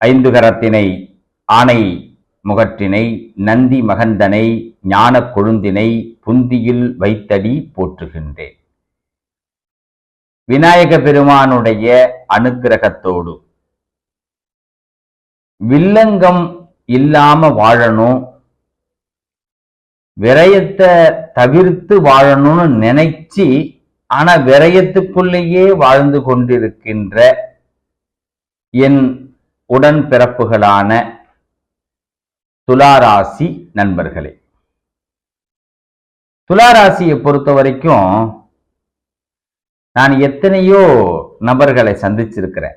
ஐந்து கரத்தினை ஆணை முகற்றினை நந்தி மகந்தனை ஞானக் கொழுந்தினை புந்தியில் வைத்தடி போற்றுகின்றேன். விநாயக பெருமானுடைய அனுக்கிரகத்தோடு வில்லங்கம் இல்லாம வாழணும் விரயத்தை தவிர்த்து வாழணும்னு நினைச்சு ஆனா விரயத்துக்குள்ளேயே வாழ்ந்து கொண்டிருக்கின்ற என் உடன்பிறப்புகளான துளாராசி நண்பர்களே. துளாராசியை பொறுத்த வரைக்கும் நான் எத்தனையோ நபர்களை சந்திச்சிருக்கிறேன்.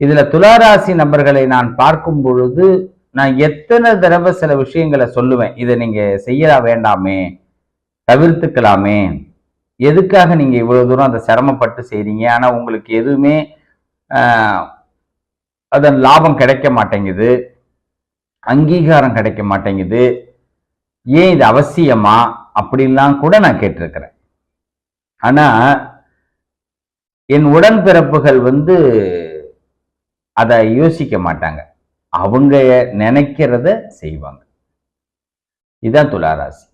இதுல துளாராசி நபர்களை நான் பார்க்கும் பொழுது நான் எத்தனை தடவை சில விஷயங்களை சொல்லுவேன். இதை நீங்க செய்ய வேண்டாமே தவிர்த்துக்கலாமே. எதுக்காக நீங்க இவ்வளவு தூரம் அதை சிரமப்பட்டு செய்றீங்க? ஆனா உங்களுக்கு எதுவுமே ஆஹ், அதன் லாபம் கிடைக்க மாட்டேங்குது. அங்கீகாரம் கிடைக்க மாட்டேங்குது. ஏன் இது அவசியமா? அப்படின்லாம் கூட நான் கேட்டிருக்கிறேன். ஆனா என் உடன்பிறப்புகள் வந்து அதை யோசிக்க மாட்டாங்க. அவங்க நினைக்கிறத செய்வாங்க. இதுதான் துளாராசி.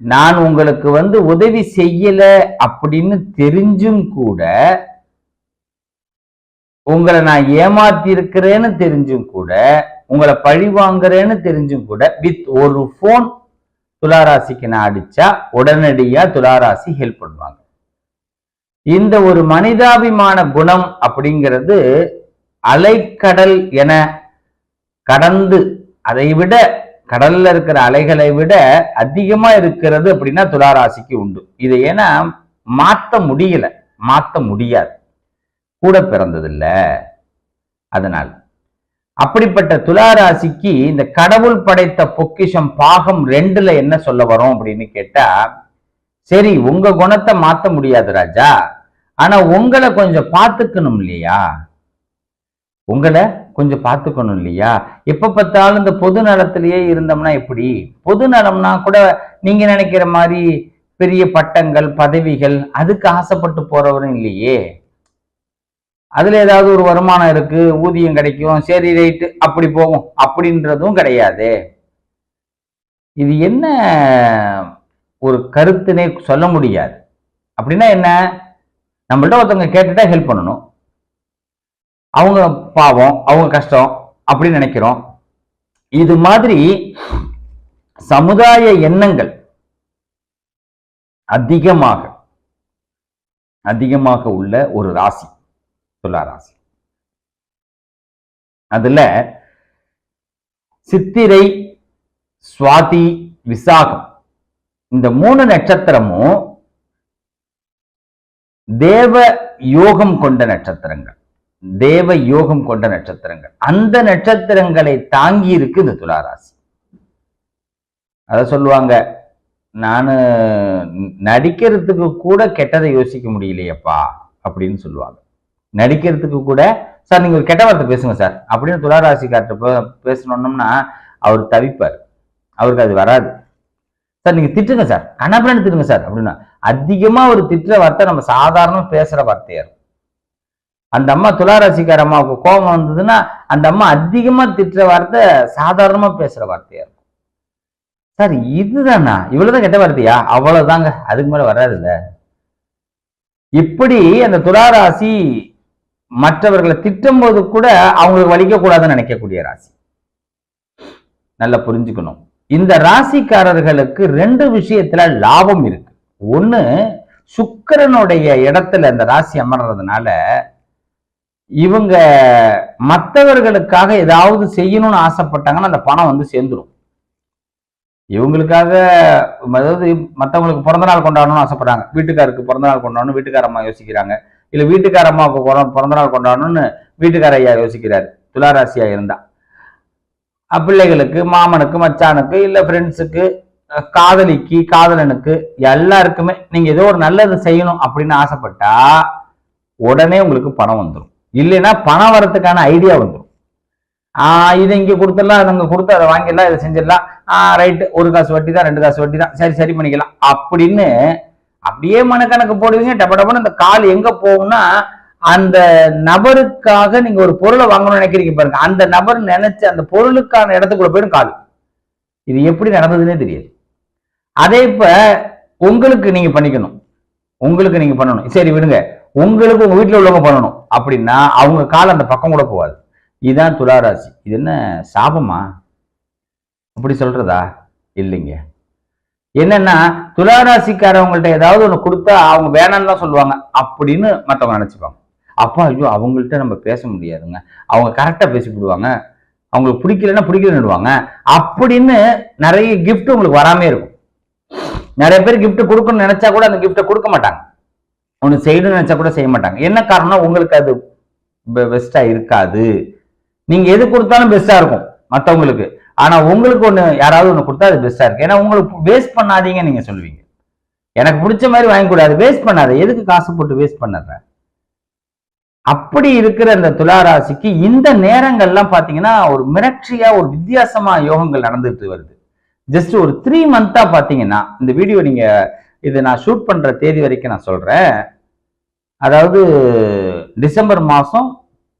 நான் உங்களுக்கு வந்து உதவி செய்யல அப்படின்னு தெரிஞ்சும் கூட உங்களை நான் ஏமாத்தி இருக்கிறேன்னு தெரிஞ்சும் கூட உங்களை பழி வாங்குறேன்னு தெரிஞ்சும் கூட வித் ஒரு ஃபோன் துளாராசிக்கு நான் அடிச்சா உடனடியா துளாராசி ஹெல்ப் பண்ணுவாங்க. இந்த ஒரு மனிதாபிமான குணம் அப்படிங்கிறது அலைக்கடல் என கடந்து அதை விட கடல்ல இருக்கிற அலைகளை விட அதிகமா இருக்கிறது அப்படின்னா துளாராசிக்கு உண்டு. இதை ஏன்னா மாத்த முடியல மாத்த முடியாது. கூட பிறந்ததில்லை. அதனால் அப்படிப்பட்ட துளாராசிக்கு இந்த கடவுள் படைத்த பொக்கிஷம் பாகம் ரெண்டுல என்ன சொல்ல வரோம் அப்படின்னு கேட்டா சரி உங்க குணத்தை மாத்த முடியாது ராஜா. ஆனா உங்களை கொஞ்சம் பார்த்துக்கணும் இல்லையா? உங்களை கொஞ்சம் பார்த்துக்கணும் இல்லையா? எப்ப பார்த்தாலும் இந்த பொது நலத்திலேயே இருந்தோம்னா எப்படி? பொது நலம்னா கூட நீங்க நினைக்கிற மாதிரி பெரிய பட்டங்கள் பதவிகள் அதுக்கு ஆசைப்பட்டு போறவரும் இல்லையே. அதுல ஏதாவது ஒரு வருமானம் இருக்கு ஊதியம் கிடைக்கும் சரி ரைட்டு அப்படி போகும். அப்படின்றதும் கிடையாது. இது என்ன ஒரு கருத்துனே சொல்ல முடியாது. அப்படின்னா என்ன? நம்மள்ட்ட ஒருத்தவங்க கேட்டுட்டா ஹெல்ப் பண்ணணும். அவங்க பாவம் அவங்க கஷ்டம் அப்படின்னு நினைக்கிறோம். இது மாதிரி சமுதாய எண்ணங்கள் அதிகமாக அதிகமாக உள்ள ஒரு ராசி. துலாராசி அதுல சித்திரை சுவாதி விசாகம் இந்த மூணு நட்சத்திரமும் தேவ யோகம் கொண்ட நட்சத்திரங்கள். தேவ யோகம் கொண்ட நட்சத்திரங்கள். அந்த நட்சத்திரங்களை தாங்கி இருக்கு இந்த துளாராசி. அத சொல்லுவாங்க நான் நடிக்கிறதுக்கு கூட கெட்டதை யோசிக்க முடியலையப்பா அப்படின்னு சொல்லுவாங்க. நடிக்கிறதுக்கு கூட சார் நீங்க ஒரு கெட்ட வார்த்தை பேசுங்க சார். அப்படின்னு துளாராசிக்கார்ட்ட பேசணும்னா அவர் தவிப்பார். அவருக்கு அது வராது. சார் நீங்க திட்டுங்க சார். கண்ணாபிரான்னு திட்டுங்க சார். அப்படின்னா அதிகமா ஒரு திட்டுற வார்த்தை நம்ம சாதாரண பேசுற வார்த்தையா இருக்கும். அந்த அம்மா துளாராசிக்கார அம்மாவுக்கு கோபம் வந்ததுன்னா அந்த அம்மா அதிகமா திட்டுற வார்த்தை சாதாரணமா பேசுற வார்த்தையா இருக்கும். சார் இதுதானா? இவ்வளவுதான் கெட்ட வார்த்தையா? அவ்வளவுதாங்க. அதுக்கு மேல வராதுல்ல. இப்படி அந்த துளாராசி மற்றவர்களை திட்டும் போது கூட அவங்களுக்கு வலிக்கக்கூடாதுன்னு நினைக்கக்கூடிய ராசி. நல்லா புரிஞ்சுக்கணும். இந்த ராசிக்காரர்களுக்கு ரெண்டு விஷயத்துல லாபம் இருக்கு. ஒண்ணு சுக்கிரனுடைய இடத்துல இந்த ராசி அமர்றதுனால இவங்க மற்றவர்களுக்காக ஏதாவது செய்யணும்னு ஆசைப்பட்டாங்கன்னா அந்த பணம் வந்து சேர்ந்துரும். இவங்களுக்காக அதாவது மற்றவங்களுக்கு பிறந்த நாள் கொண்டாடணும்னு ஆசைப்படுறாங்க. வீட்டுக்காருக்கு பிறந்த நாள் கொண்டாடணும் வீட்டுக்காரம்மா யோசிக்கிறாங்க. இல்ல வீட்டுக்காரம்மா பிற- பிறந்த நாள் கொண்டாடணும்னு வீட்டுக்கார ஐயா யோசிக்கிறாரு. துளாராசியா இருந்தா. பிள்ளைகளுக்கு மாமனுக்கு மச்சானுக்கு இல்ல ஃப்ரெண்ட்ஸுக்கு காதலிக்கு காதலனுக்கு எல்லாருக்குமே நீங்க ஏதோ ஒரு நல்லது செய்யணும் அப்படின்னு ஆசைப்பட்டா உடனே உங்களுக்கு பணம் வந்துடும் இல்லைன்னா பணம் வரத்துக்கான ஐடியா வந்துடும் ஆஹ் இதை இங்க கொடுத்துடலாம் அதை அங்கே கொடுத்து அதை வாங்கிடலாம் இதை செஞ்சிடலாம். ஆஹ் ரைட்டு ஒரு காசு வட்டி தான் ரெண்டு காசு வட்டி தான் சரி சரி பண்ணிக்கலாம். அப்படின்னு அப்படியே மனக்கணக்கு போடுவீங்க டப டபன்னு அந்த கால் எங்க போகும்னா அந்த நபருக்காக நீங்க ஒரு பொருளை வாங்கணும்னு நினைக்கிறீங்க பாருங்க. அந்த நபர் நினைச்சு அந்த பொருளுக்கான இடத்துக்குள்ள போயிடும் கால். இது எப்படி நடந்ததுன்னே தெரியாது. அதே இப்ப உங்களுக்கு நீங்க பண்ணிக்கணும். உங்களுக்கு நீங்க பண்ணணும். சரி விடுங்க. உங்களுக்கு உங்க வீட்டில் உள்ளவங்க பண்ணணும். அப்படின்னா அவங்க கால் அந்த பக்கம் கூட போகாது. இதுதான் துளாராசி. இது என்ன சாபமா? அப்படி சொல்றதா? இல்லைங்க. என்னன்னா துளாராசிக்காரவங்கள்ட்ட ஏதாவது ஒன்று கொடுத்தா அவங்க வேணாம்னு தான் சொல்லுவாங்க. அப்படின்னு மற்றவங்க நினச்சிப்பாங்க. அப்பா ஐயோ அவங்கள்ட்ட நம்ம பேச முடியாதுங்க. அவங்க கரெக்டாக பேசிவிடுவாங்க அவங்களுக்கு பிடிக்கலன்னா பிடிக்கலன்னுடுவாங்க அப்படின்னு நிறைய கிஃப்ட் உங்களுக்கு வராமே இருக்கும். நிறைய பேர் கிஃப்ட் கொடுக்கணும்னு நினைச்சா கூட அந்த கிஃப்ட்டை கொடுக்க மாட்டாங்க. ஒன்று செய்யணும்னு நினச்சா கூட செய்ய மாட்டாங்க. என்ன காரணம் உங்களுக்கு அது பெஸ்ட்டாக இருக்காது. நீங்கள் எது கொடுத்தாலும் பெஸ்ட்டாக இருக்கும் மற்றவங்களுக்கு ஆனா உங்களுக்கு ஒண்ணு யாராவது ஒண்ணு கொடுத்தா அது பெஸ்டா இருக்கு. ஏன்னா உங்களுக்கு வேஸ்ட் பண்ணாதீங்க நீங்க சொல்லுவீங்க. எனக்கு பிடிச்ச மாதிரி வாங்கி கூடாது வேஸ்ட் பண்ணாத. எதுக்கு காசு போட்டு வேஸ்ட் பண்ணுற? அப்படி இருக்கிற அந்த துளாராசிக்கு இந்த நேரங்கள்லாம் பாத்தீங்கன்னா ஒரு மிரட்சியா ஒரு வித்தியாசமா யோகங்கள் நடந்துட்டு வருது. ஜஸ்ட் ஒரு த்ரீ மந்தா பாத்தீங்கன்னா இந்த வீடியோ நீங்க இது நான் ஷூட் பண்ற தேதி வரைக்கும் நான் சொல்றேன். அதாவது டிசம்பர் மாசம்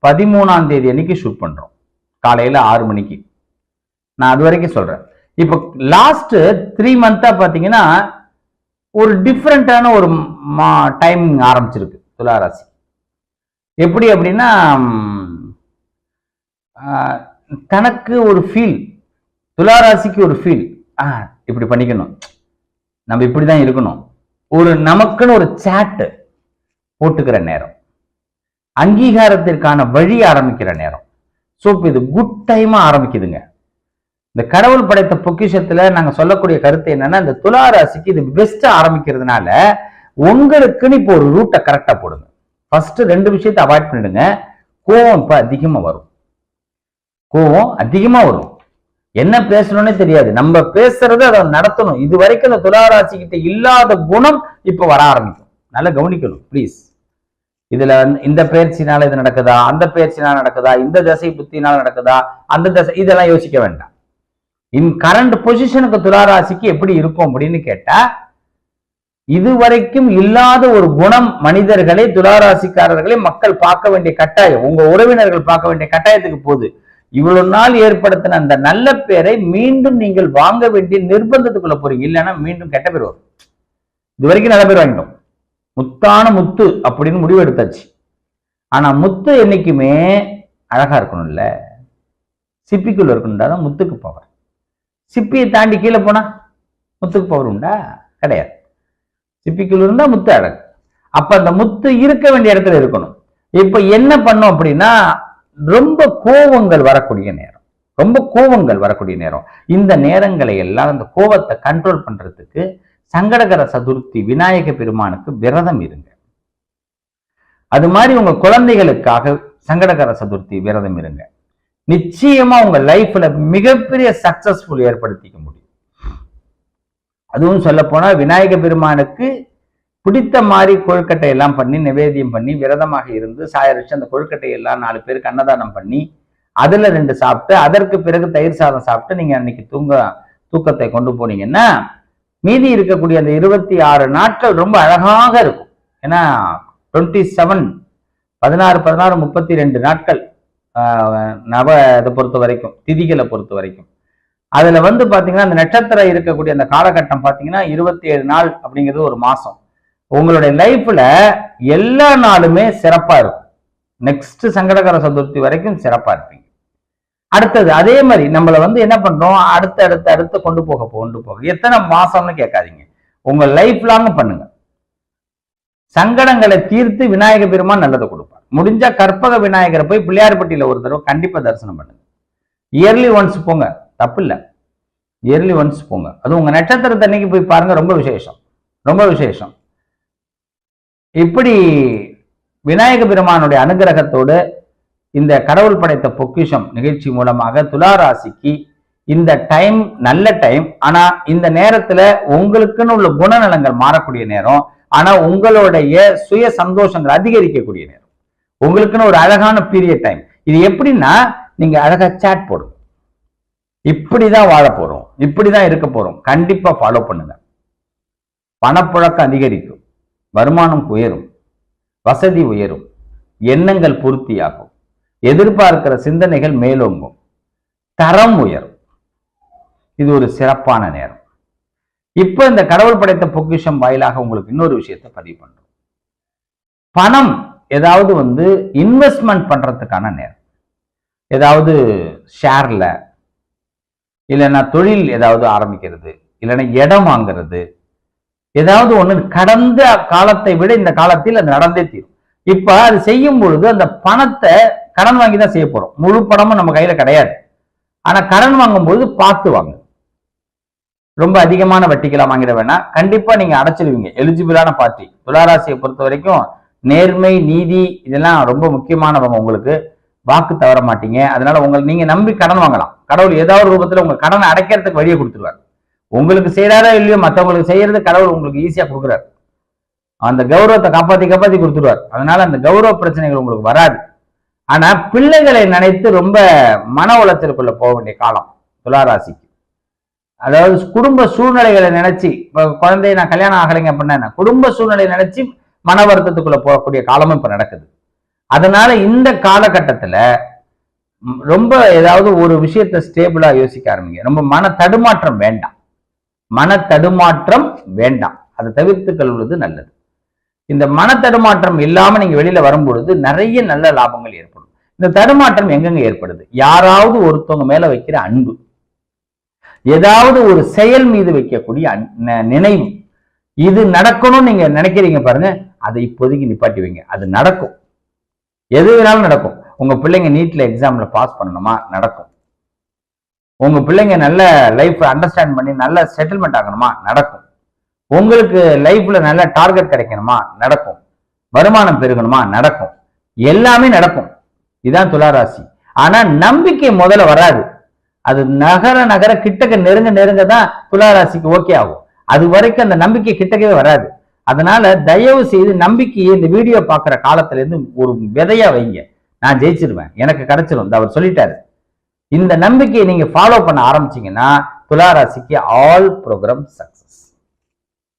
பதிமூணாம் தேதி அன்னைக்கு ஷூட் பண்றோம். காலையில ஆறு மணிக்கு. நான் அது வரைக்கும் சொல்றேன். இப்போ லாஸ்ட் த்ரீ மந்தா பார்த்தீங்கன்னா ஒரு டிஃப்ரெண்டான ஒரு மா டைமிங் ஆரம்பிச்சிருக்கு துளாராசி எப்படி அப்படின்னா தனக்கு ஒரு ஃபீல் துளாராசிக்கு ஒரு ஃபீல் ஆ இப்படி பண்ணிக்கணும். நம்ம இப்படி தான் இருக்கணும். ஒரு நமக்குன்னு ஒரு சேட்டு போட்டுக்கிற நேரம். அங்கீகாரத்திற்கான வழி ஆரம்பிக்கிற நேரம். ஸோ இப்போ இது குட் டைமாக ஆரம்பிக்குதுங்க. இந்த கடவுள் படைத்த பொக்கிஷத்துல நாங்க சொல்லக்கூடிய கருத்து என்னன்னா இந்த துலா ராசிக்கு இது பெஸ்ட் ஆரம்பிக்கிறதுனால உங்களுக்குன்னு இப்போ ஒரு ரூட்டை கரெக்டா போடுங்க. ஃபர்ஸ்ட் ரெண்டு விஷயத்தை அவாய்ட் பண்ணிடுங்க. கோவம் இப்ப அதிகமா வரும். கோவம் அதிகமா வரும். என்ன பேசணும்னே தெரியாது. நம்ம பேசுறது அதை நடத்தணும். இது வரைக்கும் இந்த துளாராசி கிட்ட இல்லாத குணம் இப்ப வர ஆரம்பிக்கும். நல்லா கவனிக்கணும் ப்ளீஸ் இதுல இந்த பயிற்சினால இது நடக்குதா? அந்த பயிற்சினால நடக்குதா? இந்த தசை புத்தினால நடக்குதா? அந்த தசை இதெல்லாம் யோசிக்க வேண்டாம். இன் கரண்ட் பொசிஷனுக்கு துளாராசிக்கு எப்படி இருக்கும் அப்படின்னு கேட்டா இதுவரைக்கும் இல்லாத ஒரு குணம் மனிதர்களை துளாராசிக்காரர்களை மக்கள் பார்க்க வேண்டிய கட்டாயம் உங்க உறவினர்கள் பார்க்க வேண்டிய கட்டாயத்துக்கு போகுது. இவ்வளவு நாள் ஏற்படுத்தின அந்த நல்ல பேரை மீண்டும் நீங்கள் வாங்க வேண்டிய நிர்பந்தத்துக்குள்ள போறீங்க. இல்லைன்னா மீண்டும் கெட்ட பேர் வரும். இது வரைக்கும் நல்ல பேர் வாங்கிட்டோம். முத்தான முத்து அப்படின்னு முடிவு எடுத்தாச்சு. ஆனா முத்து என்னைக்குமே அழகா இருக்கணும்ல. சிப்பிக்குள்ள இருக்கணும்டா தான் முத்துக்கு பவர் சிப்பியை தாண்டி கீழே போனா முத்துக்கு பவர் உண்டா? கிடையாது. சிப்பிக்குள்ள இருந்தா முத்து அடங்கு அப்ப அந்த முத்து இருக்க வேண்டிய இடத்துல இருக்கணும். இப்போ என்ன பண்ணும் அப்படின்னா ரொம்ப கோவங்கள் வரக்கூடிய நேரம். ரொம்ப கோவங்கள் வரக்கூடிய நேரம். இந்த நேரங்களை எல்லாம் அந்த கோவத்தை கண்ட்ரோல் பண்றதுக்கு சங்கடகர சதுர்த்தி விநாயக பெருமானுக்கு விரதம் இருங்க. அது மாதிரி உங்க குழந்தைகளுக்காக சங்கடகர சதுர்த்தி விரதம் இருங்க. நிச்சயமா உங்க லைஃப்ல மிகப்பெரிய சக்சஸ்ஃபுல் ஏற்படுத்திக்க முடியும். அதுவும் சொல்ல போனா விநாயக பெருமானுக்கு பிடித்த மாதிரி கொழுக்கட்டை எல்லாம் பண்ணி நிவேதியம் பண்ணி விரதமாக இருந்து சாயரிச்சு அந்த கொழுக்கட்டை எல்லாம் நாலு பேருக்கு அன்னதானம் பண்ணி அதுல ரெண்டு சாப்பிட்டு அதற்கு பிறகு தயிர் சாதம் சாப்பிட்டு நீங்க அன்னைக்கு தூங்க தூக்கத்தை கொண்டு போனீங்கன்னா மீதி இருக்கக்கூடிய அந்த இருபத்தி ஆறு நாட்கள் ரொம்ப அழகாக இருக்கும். ஏன்னா டுவெண்ட்டி செவன் பதினாறு பதினாறு முப்பத்தி ரெண்டு நாட்கள் நவ இதை பொறுத்த வரைக்கும் திதிகளை பொறுத்த வரைக்கும். அதுல வந்து பாத்தீங்கன்னா அந்த நட்சத்திரம் இருக்கக்கூடிய அந்த காலகட்டம் பாத்தீங்கன்னா இருபத்தி ஏழு நாள் அப்படிங்கிறது ஒரு மாசம். உங்களுடைய லைஃப்ல எல்லா நாளுமே சிறப்பா இருக்கும். நெக்ஸ்ட் சங்கடகர சதுர்த்தி வரைக்கும் சிறப்பா இருப்பீங்க. அடுத்தது அதே மாதிரி நம்மள வந்து என்ன பண்றோம்? அடுத்து அடுத்து அடுத்து கொண்டு போக கொண்டு போக. எத்தனை மாசம்னு கேட்காதீங்க. உங்க லைஃப் லாங் பண்ணுங்க. சங்கடங்களை தீர்த்து விநாயக பெருமான் நல்லதை கொடுப்பார். முடிஞ்சா கற்பக விநாயகரை போய் பிள்ளையார்பட்டியில ஒரு தடவை கண்டிப்பா தரிசனம் பண்ணுங்க. இயர்லி ஒன்ஸ் போங்க. தப்பு இல்ல இயர்லி ஒன்ஸ் போங்க. அது உங்க நட்சத்திரத்தை அன்னைக்கு போய் பாருங்க. ரொம்ப விசேஷம். ரொம்ப விசேஷம். இப்படி விநாயக பெருமானுடைய அனுகிரகத்தோடு இந்த கடவுள் படைத்த பொக்கிஷம் நிகழ்ச்சி மூலமாக துலா ராசிக்கு இந்த டைம் நல்ல டைம் ஆனா இந்த நேரத்துல உங்களுக்குன்னு உள்ள குணநலங்கள் மாறக்கூடிய நேரம். ஆனா உங்களுடைய சுய சந்தோஷங்கள் அதிகரிக்கக்கூடிய நேரம். உங்களுக்குன்னு ஒரு அழகான பீரியட் டைம் இது எப்படின்னா நீங்க அழகா சேட் போடும் இப்படிதான் வாழ போறோம். இப்படிதான் இருக்க போறோம். கண்டிப்பா ஃபாலோ பண்ணுங்க. பணப்புழக்கம் அதிகரிக்கும். வருமானம் உயரும். வசதி உயரும். எண்ணங்கள் பூர்த்தியாகும். எதிர்பார்க்கிற சிந்தனைகள் மேலோங்கும். தரம் உயரும். இது ஒரு சிறப்பான நேரம். இப்ப இந்த கடவுள் படைத்த பொக்கிஷம் வாயிலாக உங்களுக்கு இன்னொரு விஷயத்தை பதிவு பண்றோம். பணம் ஏதாவது வந்து இன்வெஸ்ட்மெண்ட் பண்றதுக்கான நேரம். ஏதாவது ஷேர்ல இல்லைன்னா தொழில் ஏதாவது ஆரம்பிக்கிறது இல்லைன்னா இடம் வாங்குறது ஏதாவது ஒண்ணு கடந்த காலத்தை விட இந்த காலத்தில் அது நடந்தே தீரும். இப்ப அது செய்யும் பொழுது அந்த பணத்தை கடன் வாங்கி தான் செய்ய போகிறோம் முழு பணமும் நம்ம கையில கிடையாது. ஆனா கடன் வாங்கும்போது பார்த்து வாங்க. ரொம்ப அதிகமான வட்டிக்கெல்லாம் வாங்கிட வேணாம். கண்டிப்பா நீங்க அடைச்சிருவீங்க. எலிஜிபிளான பார்ட்டி துளாராசியை பொறுத்த வரைக்கும் நேர்மை நீதி இதெல்லாம் ரொம்ப முக்கியமானவங்க உங்களுக்கு. வாக்கு தவற மாட்டீங்க. அதனால உங்களை நீங்க நம்பி கடன் வாங்கலாம். கடவுள் ஏதாவது ரூபத்துல உங்க கடனை அடைக்கிறதுக்கு வழியை கொடுத்துருவார். உங்களுக்கு செய்யறாரோ இல்லையோ மற்றவங்களுக்கு செய்யறது கடவுள் உங்களுக்கு ஈஸியா கொடுக்குறாரு. அந்த கௌரவத்தை காப்பாத்தி காப்பாத்தி கொடுத்துருவார். அதனால அந்த கௌரவ பிரச்சனைகள் உங்களுக்கு வராது. ஆனா பிள்ளைகளை நினைத்து ரொம்ப மன உளைச்சலுக்குள்ள போக வேண்டிய காலம். துளாராசிக்கு. அதாவது குடும்ப சூழ்நிலைகளை நினைச்சு இப்போ குழந்தைய நான் கல்யாணம் ஆகலைங்க அப்படின்னா என்ன? குடும்ப சூழ்நிலையை நினைச்சு மன வருத்தத்துக்குள்ள போகக்கூடிய காலமும் இப்ப நடக்குது. அதனால இந்த காலகட்டத்துல ரொம்ப ஏதாவது ஒரு விஷயத்த ஸ்டேபிளா யோசிக்க ஆரம்பிங்க. ரொம்ப மன தடுமாற்றம் வேண்டாம். மன தடுமாற்றம் வேண்டாம். அதை தவிர்த்து கொள்வது நல்லது. இந்த மன தடுமாற்றம் இல்லாம நீங்க வெளியில வரும்பொழுது நிறைய நல்ல லாபங்கள் ஏற்படும். இந்த தடுமாற்றம் எங்கெங்க ஏற்படுது? யாராவது ஒருத்தவங்க மேல வைக்கிற அன்பு. ஏதாவது ஒரு செயல் மீது வைக்கக்கூடிய நினைவு. இது நடக்கணும்னு நீங்க நினைக்கிறீங்க பாருங்க. அதை இப்போதைக்கு நிப்பாட்டி வைங்க. அது நடக்கும். எது வேணாலும் நடக்கும். உங்க பிள்ளைங்க நீட்ல எக்ஸாம்ல பாஸ் பண்ணணுமா? நடக்கும். உங்க பிள்ளைங்க நல்ல லைஃப் அண்டர்ஸ்டாண்ட் பண்ணி நல்ல செட்டில்மெண்ட் ஆகணுமா? நடக்கும். உங்களுக்கு லைஃப்ல நல்ல டார்கெட் கிடைக்கணுமா? நடக்கும். வருமானம் பெருகணுமா? நடக்கும். எல்லாமே நடக்கும். இதுதான் துளாராசி. ஆனா நம்பிக்கை முதல்ல வராது. அது நகர நகர கிட்டக்க நெருங்க நெருங்க தான் துளாராசிக்கு ஓகே ஆகும். அது வரைக்கும் அந்த நம்பிக்கை கிட்டக்கவே வராது. அதனால தயவு செய்து நம்பிக்கையை இந்த வீடியோ பார்க்குற காலத்துல இருந்து ஒரு விதையா வைங்க. நான் ஜெயிச்சிருவேன். எனக்கு கிடைச்சிரும். அவர் சொல்லிட்டாரு. இந்த நம்பிக்கையை நீங்க ஃபாலோ பண்ண ஆரம்பிச்சீங்கன்னா துளாராசிக்கு ஆல் ப்ரோக்ராம் சக்சஸ்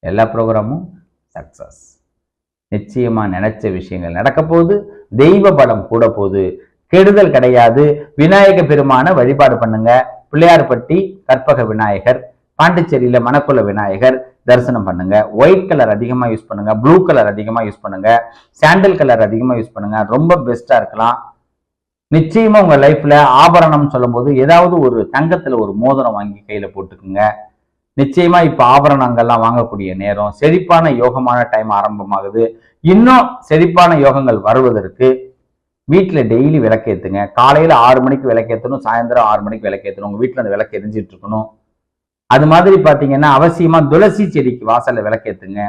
எல்லா ப்ரோக்ராமும் சக்சஸ் நிச்சயமா நினைச்ச விஷயங்கள் நடக்க போகுது. தெய்வ பலம் கூட போகுது. கெடுதல் கிடையாது. விநாயக பெருமான வழிபாடு பண்ணுங்க. பிள்ளையார்பட்டி கற்பக விநாயகர் பாண்டிச்சேரியில மணக்குள விநாயகர் தரிசனம் பண்ணுங்க. ஒயிட் கலர் அதிகமாக யூஸ் பண்ணுங்க. ப்ளூ கலர் அதிகமாக யூஸ் பண்ணுங்க. சாண்டல் கலர் அதிகமாக யூஸ் பண்ணுங்க. ரொம்ப பெஸ்ட்டாக இருக்கலாம். நிச்சயமா உங்க லைஃப்ல ஆபரணம் சொல்லும்போது ஏதாவது ஒரு தங்கத்துல ஒரு மோதிரம் வாங்கி கையில போட்டுக்குங்க. நிச்சயமா இப்ப ஆபரணங்கள்லாம் வாங்கக்கூடிய நேரம். செழிப்பான யோகமான டைம் ஆரம்பமாகுது. இன்னும் செழிப்பான யோகங்கள் வருவதற்கு வீட்டில் டெய்லி விளக்கேத்துங்க. காலையில் ஆறு மணிக்கு விளக்கேற்றணும் சாயந்தரம் ஆறு மணிக்கு விளக்கேற்றணும் உங்கள் வீட்டில் அந்த விளக்கு எரிஞ்சிட்டு இருக்கணும். அது மாதிரி பார்த்தீங்கன்னா அவசியமா துளசி செடிக்கு வாசல்ல விளக்கேத்துங்க.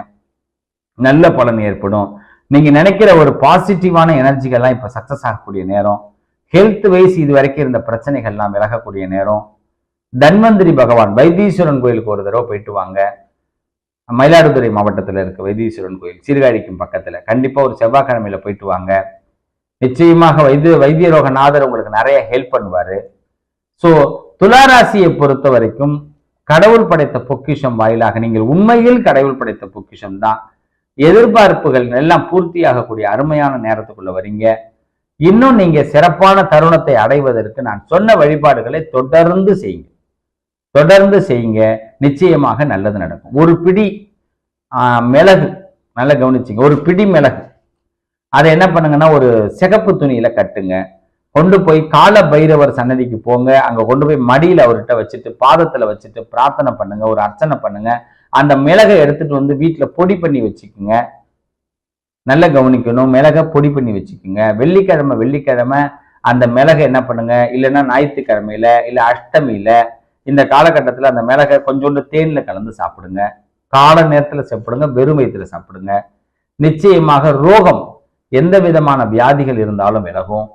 நல்ல பலன் ஏற்படும். நீங்க நினைக்கிற ஒரு பாசிட்டிவான எனர்ஜிகள்லாம் இப்ப சக்சஸ் ஆகக்கூடிய நேரம். ஹெல்த் வைஸ் இது வரைக்கும் இருந்த பிரச்சனைகள்லாம் விலகக்கூடிய நேரம். தன்வந்திரி பகவான் வைத்தீஸ்வரன் கோயிலுக்கு ஒரு தடவை போயிட்டு வாங்க. மயிலாடுதுறை மாவட்டத்தில் இருக்க வைத்தீஸ்வரன் கோயில் சீர்காழிக்கும் பக்கத்தில். கண்டிப்பாக ஒரு செவ்வாய்க்கிழமையில போயிட்டு வாங்க. நிச்சயமாக வைத்திய வைத்தியரோகநாதர் உங்களுக்கு நிறைய ஹெல்ப் பண்ணுவார். ஸோ துளாராசியை பொறுத்த வரைக்கும் கடவுள் படைத்த பொக்கிஷம் வாயிலாக நீங்கள் உண்மையில் கடவுள் படைத்த பொக்கிஷம் தான். எதிர்பார்ப்புகள் எல்லாம் பூர்த்தியாகக்கூடிய அருமையான நேரத்துக்குள்ள வரீங்க. இன்னும் நீங்க சிறப்பான தருணத்தை அடைவதற்கு நான் சொன்ன வழிபாடுகளை தொடர்ந்து செய்யுங்க. தொடர்ந்து செய்யுங்க. நிச்சயமாக நல்லது நடக்கும். ஒரு பிடி மிளகு நல்லா கவனிச்சிங்க. ஒரு பிடி மிளகு. அதை என்ன பண்ணுங்கன்னா ஒரு சிகப்பு துணியில கட்டுங்க. கொண்டு போய் கால பைரவர் சன்னதிக்கு போங்க. அங்க கொண்டு போய் மடியில அவர்கிட்ட வச்சுட்டு பாதத்துல வச்சுட்டு பிரார்த்தனை பண்ணுங்க ஒரு அர்ச்சனை பண்ணுங்க. அந்த மிளகை எடுத்துட்டு வந்து வீட்டுல பொடி பண்ணி வச்சுக்குங்க. நல்லா கவனிக்கணும். மிளகை பொடி பண்ணி வச்சுக்குங்க. வெள்ளிக்கிழமை வெள்ளிக்கிழமை அந்த மிளகை என்ன பண்ணுங்க? இல்லைன்னா ஞாயிற்றுக்கிழமையில இல்லை அஷ்டமியில இந்த காலகட்டத்தில் அந்த மிளகை கொஞ்சோண்டு தேனில் கலந்து சாப்பிடுங்க. கால நேரத்தில் சாப்பிடுங்க வெறும் வயிற்றுல சாப்பிடுங்க. நிச்சயமாக ரோகம் எந்த விதமான வியாதிகள் இருந்தாலும் விலகும்.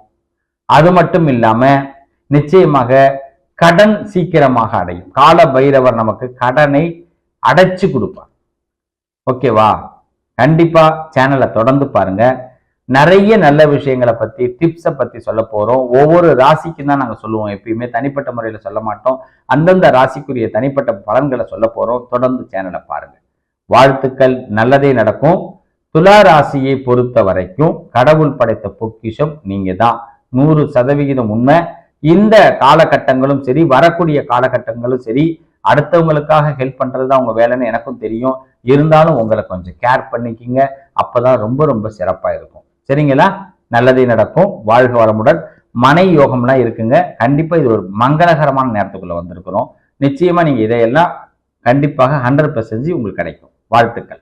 அது மட்டும் இல்லாம நிச்சயமாக கடன் சீக்கிரமாக அடையும். கால பைரவர் நமக்கு கடனை அடைச்சு கொடுப்பார். ஓகேவா கண்டிப்பா சேனலை தொடர்ந்து பாருங்க. நிறைய நல்ல விஷயங்களை பத்தி டிப்ஸை பத்தி சொல்ல போறோம். ஒவ்வொரு ராசிக்கும் தான் நாங்கள் சொல்லுவோம். எப்பயுமே தனிப்பட்ட முறையில சொல்ல மாட்டோம். அந்தந்த ராசிக்குரிய தனிப்பட்ட பலன்களை சொல்ல போறோம். தொடர்ந்து சேனலை பாருங்க. வாழ்த்துக்கள். நல்லதே நடக்கும். துலா ராசியை பொறுத்த வரைக்கும் கடவுள் படைத்த பொக்கிஷம் நீங்க தான் நூறு சதவிகிதம் உண்மை. இந்த காலகட்டங்களும் சரி வரக்கூடிய காலகட்டங்களும் சரி அடுத்தவங்களுக்காக ஹெல்ப் பண்ணுறது தான் உங்கள் வேலைன்னு எனக்கும் தெரியும். இருந்தாலும் உங்களை கொஞ்சம் கேர் பண்ணிக்கிங்க. அப்போதான் ரொம்ப ரொம்ப சிறப்பாக இருக்கும். சரிங்களா? நல்லதே நடக்கும். வாழ்க வளமுடன். மனை யோகம்லாம் இருக்குங்க. கண்டிப்பாக இது ஒரு மங்களகரமான நேரத்துக்குள்ளே வந்திருக்கிறோம். நிச்சயமாக நீங்கள் இதையெல்லாம் கண்டிப்பாக ஹண்ட்ரட் பர்சன்டேஜ் உங்களுக்கு கிடைக்கும். வாழ்த்துக்கள்.